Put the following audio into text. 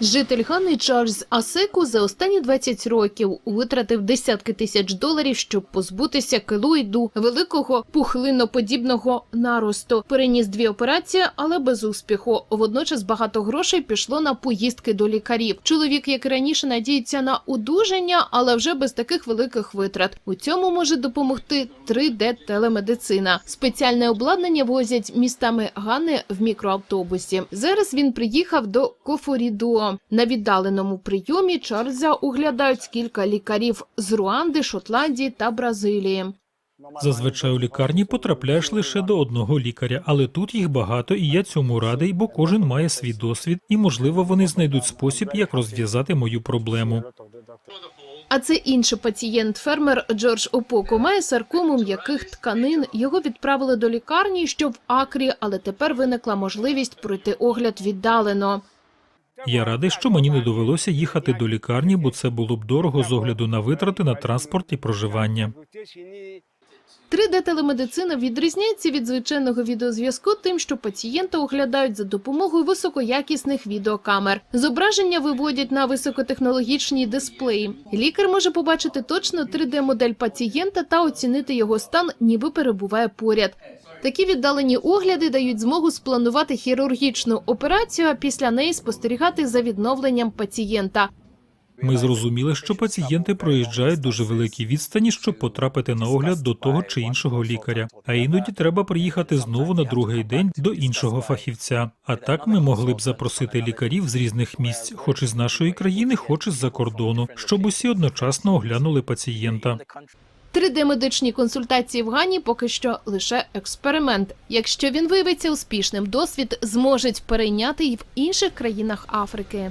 Житель Гани Чарльз Асеку за останні 20 років витратив десятки тисяч доларів, щоб позбутися келоїду, великого пухлиноподібного наросту. Переніс дві операції, але без успіху. Водночас багато грошей пішло на поїздки до лікарів. Чоловік, як раніше, надіється на одужання, але вже без таких великих витрат. У цьому може допомогти 3D-телемедицина. Спеціальне обладнання возять містами Гани в мікроавтобусі. Зараз він приїхав до На віддаленому прийомі Чарльза оглядають кілька лікарів з Руанди, Шотландії та Бразилії. Зазвичай у лікарні потрапляєш лише до одного лікаря, але тут їх багато, і я цьому радий, бо кожен має свій досвід, і можливо вони знайдуть спосіб, як розв'язати мою проблему. А це інший пацієнт, фермер Джордж Опоко, має саркому м'яких тканин. Його відправили до лікарні, що в Акрі, але тепер виникла можливість пройти огляд віддалено. Я радий, що мені не довелося їхати до лікарні, бо це було б дорого з огляду на витрати на транспорт і проживання. 3D-телемедицина відрізняється від звичайного відеозв'язку тим, що пацієнта оглядають за допомогою високоякісних відеокамер. Зображення виводять на високотехнологічні дисплеї. Лікар може побачити точно 3D-модель пацієнта та оцінити його стан, ніби перебуває поряд. Такі віддалені огляди дають змогу спланувати хірургічну операцію, а після неї спостерігати за відновленням пацієнта. Ми зрозуміли, що пацієнти проїжджають дуже великі відстані, щоб потрапити на огляд до того чи іншого лікаря. А іноді треба приїхати знову на другий день до іншого фахівця. А так ми могли б запросити лікарів з різних місць, хоч із нашої країни, хоч із-за кордону, щоб усі одночасно оглянули пацієнта. 3D-медичні консультації в Гані поки що лише експеримент. Якщо він виявиться успішним, досвід зможуть перейняти і в інших країнах Африки.